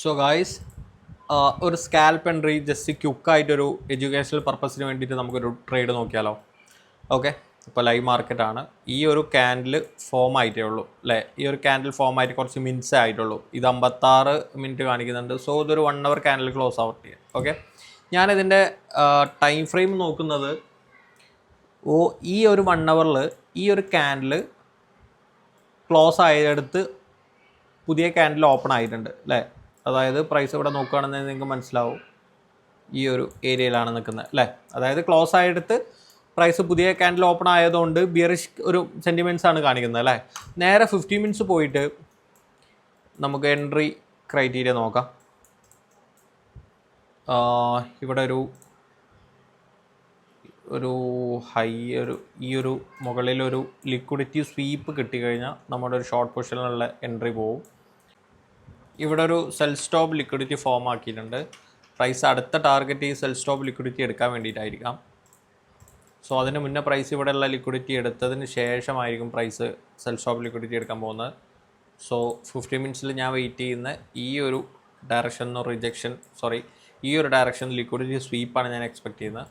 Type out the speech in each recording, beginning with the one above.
So guys ഒരു scalp entry just ക്യുക്കായിട്ടൊരു educational പർപ്പസിന് വേണ്ടിയിട്ട് നമുക്കൊരു ട്രേഡ് നോക്കിയാലോ? ഓക്കെ ഇപ്പോൾ ലൈവ് മാർക്കറ്റാണ് ഈ ഒരു ക്യാൻഡിൽ ഫോം ആയിട്ടേ ഉള്ളൂ അല്ലേ? ഈ ഒരു ക്യാൻഡിൽ ഫോം ആയിട്ട് കുറച്ച് മിനിറ്റ്സ് ആയിട്ടുള്ളൂ. ഇത് അമ്പത്താറ് മിനിറ്റ് കാണിക്കുന്നുണ്ട്. സോ ഇതൊരു വൺ അവർ ക്യാൻഡിൽ ക്ലോസ് ചെയ്യാം ഓക്കെ ഞാനിതിന്റെ ടൈം ഫ്രെയിം നോക്കുന്നത് ഓ ഈ ഒരു വൺ അവറിൽ ഈ ഒരു ക്യാൻഡിൽ ക്ലോസ് ആയടുത്ത് പുതിയ ക്യാൻഡിൽ ഓപ്പൺ ആയിട്ടുണ്ട് അല്ലേ? അതായത് പ്രൈസ് ഇവിടെ നോക്കുകയാണെന്ന് നിങ്ങൾക്ക് മനസ്സിലാവും. ഈ ഒരു ഏരിയയിലാണ് നിൽക്കുന്നത് അല്ലേ? അതായത് ക്ലോസ് ആയെടുത്ത് പ്രൈസ് പുതിയ ക്യാൻഡിൽ ഓപ്പൺ ആയതുകൊണ്ട് ബിയറിഷ് ഒരു സെന്റിമെന്റ്സ് ആണ് കാണിക്കുന്നത് അല്ലേ? നേരെ ഫിഫ്റ്റി മിനിറ്റ്സ് പോയിട്ട് നമുക്ക് എൻട്രി ക്രൈറ്റീരിയ നോക്കാം. ഇവിടെ ഒരു ഒരു ഹൈ ഒരു ഈ ഒരു മുകളിലൊരു ലിക്വിഡിറ്റി സ്വീപ്പ് കിട്ടിക്കഴിഞ്ഞാൽ നമ്മുടെ ഒരു ഷോർട്ട് പൊസിഷനിലുള്ള എൻട്രി പോവും. ഇവിടെ ഒരു സെൽ സ്റ്റോപ്പ് ലിക്വിഡിറ്റി ഫോം ആക്കിയിട്ടുണ്ട്. പ്രൈസ് അടുത്ത ടാർഗറ്റ് ഈ സെൽ സ്റ്റോപ്പ് ലിക്വിഡിറ്റി എടുക്കാൻ വേണ്ടിയിട്ടായിരിക്കാം. സോ അതിന് മുന്നേ പ്രൈസ് ഇവിടെയുള്ള ലിക്വിഡിറ്റി എടുത്തതിന് ശേഷമായിരിക്കും പ്രൈസ് സെൽ സ്റ്റോപ്പ് ലിക്വിഡിറ്റി എടുക്കാൻ പോകുന്നത്. സോ ഫിഫ്റ്റി മിനിറ്റ്സിൽ ഞാൻ വെയിറ്റ് ചെയ്യുന്ന ഈ ഒരു ഡയറക്ഷൻ റിജക്ഷൻ സോറി ഈ ഒരു ഡയറക്ഷൻ ലിക്വിഡിറ്റി സ്വീപ്പാണ് ഞാൻ എക്സ്പെക്റ്റ് ചെയ്യുന്നത്.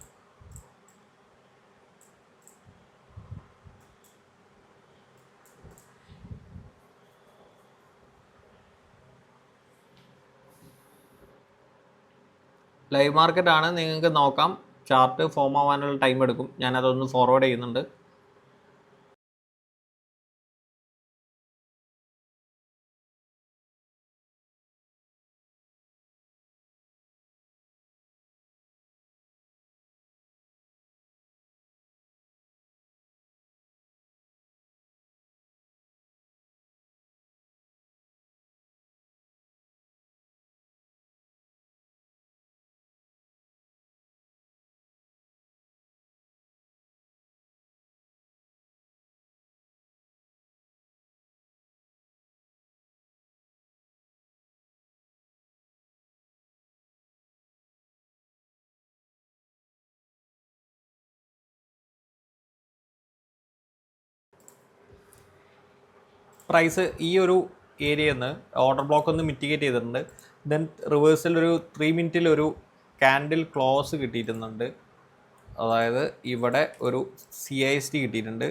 ലൈവ് മാർക്കറ്റ് ആണ് നിങ്ങൾക്ക് നോക്കാം. ചാർട്ട് ഫോം ആവാനുള്ള ടൈം എടുക്കും. ഞാനതൊന്ന് ഫോർവേഡ് ചെയ്യുന്നുണ്ട്. പ്രൈസ് ഈ ഒരു ഏരിയയിൽ നിന്ന് ഓർഡർ ബ്ലോക്ക് ഒന്ന് മിറ്റിഗേറ്റ് ചെയ്തിട്ടുണ്ട്. ദെൻ റിവേഴ്സിൽ ഒരു ത്രീ മിനിറ്റിൽ ഒരു ക്യാൻഡിൽ ക്ലോസ് കിട്ടിയിട്ടുണ്ട്. അതായത് ഇവിടെ ഒരു സി ഐ എസ് ടി കിട്ടിയിട്ടുണ്ട്.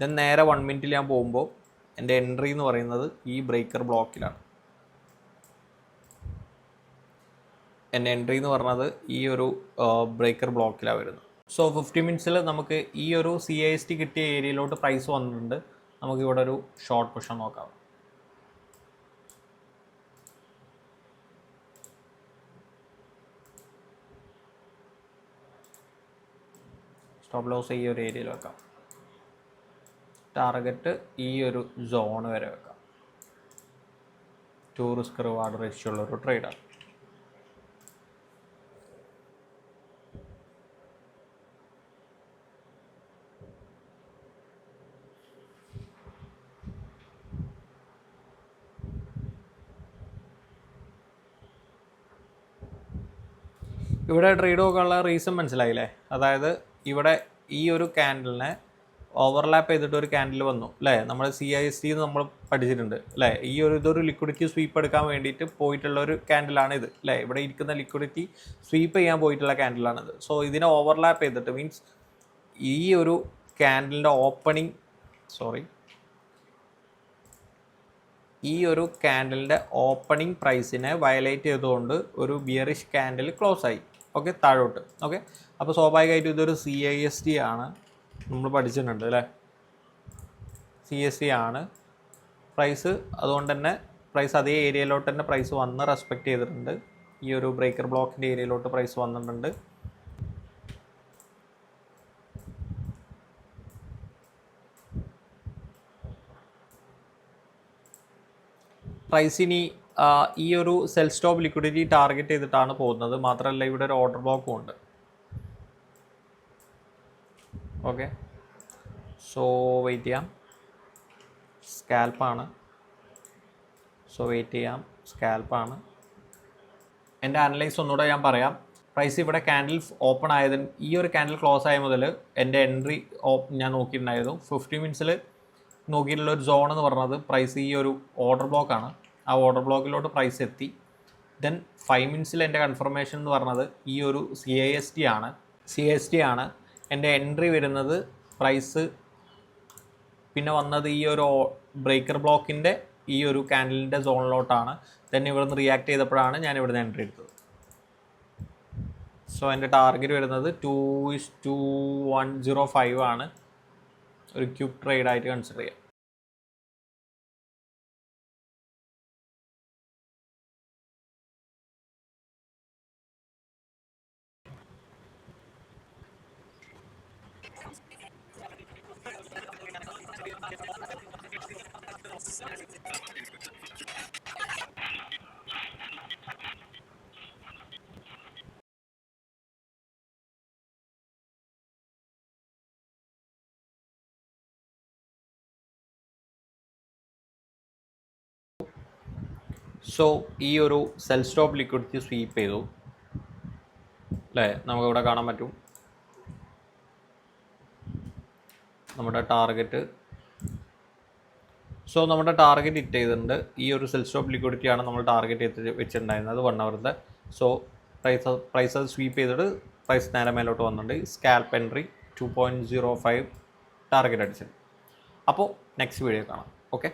ദെൻ നേരെ വൺ മിനിറ്റിൽ ഞാൻ പോകുമ്പോൾ എന്റെ എൻട്രി എന്ന് പറയുന്നത് ഈ ബ്രേക്കർ ബ്ലോക്കിലാണ് എന്റെ എൻട്രി എന്ന് പറഞ്ഞത് ഈ ഒരു ബ്രേക്കർ ബ്ലോക്കിലാണ് വരുന്നത്. സോ ഫിഫ്റ്റി മിനിറ്റ്സിൽ നമുക്ക് ഈ ഒരു സി ഐ എസ് ടി കിട്ടിയ ഏരിയയിലോട്ട് പ്രൈസ് വന്നിട്ടുണ്ട്. നമുക്ക് ഇവിടെ ഒരു ഷോർട്ട് പുഷൻ നോക്കാം. സ്റ്റോപ്പ് ലോസ് ഈ ഒരു ഏരിയയിൽ വെക്കാം. ടാർഗറ്റ് ഈ ഒരു സോൺ വരെ വെക്കാം. ടൂറിസ്റ്റ് റിവാർഡ് റേഷ്യുള്ള ഒരു ട്രേഡാണ് ഇവിടെ ട്രേഡ് നോക്കാനുള്ള റീസൺ മനസ്സിലായില്ലേ? അതായത് ഇവിടെ ഈ ഒരു ക്യാൻഡലിനെ ഓവർലാപ്പ് ചെയ്തിട്ട് ഒരു ക്യാൻഡിൽ വന്നു അല്ലേ? നമ്മൾ സി ഐ എസ് നമ്മൾ പഠിച്ചിട്ടുണ്ട് അല്ലേ? ഈ ഒരു ഇതൊരു ലിക്വിഡിറ്റി സ്വീപ്പ് എടുക്കാൻ വേണ്ടിയിട്ട് പോയിട്ടുള്ള ഒരു ക്യാൻഡിലാണ് ഇത് അല്ലേ? ഇവിടെ ഇരിക്കുന്ന ലിക്വിഡിറ്റി സ്വീപ്പ് ചെയ്യാൻ പോയിട്ടുള്ള ക്യാൻഡിലാണിത് സോ ഇതിനെ ഓവർലാപ്പ് ചെയ്തിട്ട് മീൻസ് ഈ ഒരു ക്യാൻഡിലിന്റെ ഓപ്പണിംഗ് സോറി ഈ ഒരു ക്യാൻഡലിന്റെ ഓപ്പണിംഗ് പ്രൈസിനെ വയലേറ്റ് ചെയ്തുകൊണ്ട് ഒരു ബിയറിഷ് ക്യാൻഡിൽ ക്ലോസ് ആയി. ഓക്കെ താഴോട്ട്. ഓക്കെ അപ്പോൾ സ്വാഭാവികമായിട്ടും ഇതൊരു സി ഐ എസ് ടി ആണ്. നമ്മൾ പഠിച്ചിട്ടുണ്ട് അല്ലേ? സി എസ് ടി ആണ്. പ്രൈസ് അതുകൊണ്ട് തന്നെ പ്രൈസ് അതേ ഏരിയയിലോട്ട് തന്നെ പ്രൈസ് വന്ന് റെസ്പെക്റ്റ് ചെയ്തിട്ടുണ്ട്. ഈ ഒരു ബ്രേക്കർ ബ്ലോക്കിന്റെ ഏരിയയിലോട്ട് പ്രൈസ് വന്നിട്ടുണ്ട്. പ്രൈസ് ഇനി ഈ ഒരു സെൽ സ്റ്റോപ്പ് ലിക്വിഡിറ്റി ടാർഗറ്റ് ചെയ്തിട്ടാണ് പോകുന്നത്. മാത്രമല്ല ഇവിടെ ഒരു ഓർഡർ ബ്ലോക്കും ഉണ്ട്. ഓക്കെ സോ വെയിറ്റ് ചെയ്യാം. സ്കാൽപ്പാണ് സോ വെയിറ്റ് ചെയ്യാം. സ്കാൽപ്പാണ് എന്റെ അനലൈസ് ഒന്നുകൂടെ ഞാൻ പറയാം. പ്രൈസ് ഇവിടെ ക്യാൻഡിൽ ഓപ്പൺ ആയതിന് ഈ ഒരു ക്യാൻഡിൽ ക്ലോസ് ആയ മുതൽ എന്റെ എൻട്രി ഞാൻ നോക്കിയിട്ടുണ്ടായിരുന്നു. ഫിഫ്റ്റി മിനിറ്റ്സിൽ നോക്കിയിട്ടുള്ള ഒരു സോൺ എന്ന് പറഞ്ഞത് പ്രൈസ് ഈ ഒരു ഓർഡർ ബ്ലോക്കാണ് ആ ഓർഡർ ബ്ലോക്കിലോട്ട് പ്രൈസ് എത്തി. ദെൻ ഫൈവ് മിനിറ്റ്സിൽ എന്റെ കൺഫർമേഷൻ എന്ന് പറഞ്ഞത് ഈ ഒരു സി ഐ എസ് ടി ആണ്. സി എസ് ടി ആണ്. എന്റെ എൻട്രി വരുന്നത് പ്രൈസ് പിന്നെ വന്നത് ഈ ഒരു ബ്രേക്കർ ബ്ലോക്കിന്റെ ഈ ഒരു കാൻഡലിന്റെ സോണിലോട്ടാണ് ദെൻ ഇവിടുന്ന് റിയാക്ട് ചെയ്തപ്പോഴാണ് ഞാൻ ഇവിടുന്ന് എൻട്രി എടുത്തത്. സോ എന്റെ ടാർഗറ്റ് വരുന്നത് two is to one zero five ആണ്. ഒരു ക്യൂബ് ട്രേഡ് ആയിട്ട് കൺസിഡർ ചെയ്യാം. സോ ഈ ഒരു സെൽ സ്റ്റോപ്പ് ലിക്വിഡിറ്റി സ്വീപ്പ് ചെയ്തു. അല്ലേ? നമുക്കിവിടെ കാണാൻ പറ്റും. നമ്മുടെ ടാർഗറ്റ് സോ നമ്മുടെ ടാർഗറ്റ് ഇറ്റ് ചെയ്തിട്ടുണ്ട്. ഈ ഒരു സെൽ സ്റ്റോപ്പ് ലിക്വിഡിറ്റി ആണ് നമ്മൾ ടാർഗറ്റ് ചെയ്ത് വെച്ചിട്ടുണ്ടായിരുന്നത്. വൺ അവറിന്റെ സോ പ്രൈസ് പ്രൈസ് അത് സ്വീപ്പ് ചെയ്തിട്ട് പ്രൈസ് നേരെ മേലോട്ട് വന്നിട്ടുണ്ട്. Scalp entry two point zero five target അടിച്ചിട്ടുണ്ട്. അപ്പോൾ നെക്സ്റ്റ് വീഡിയോ കാണാം. ഓക്കെ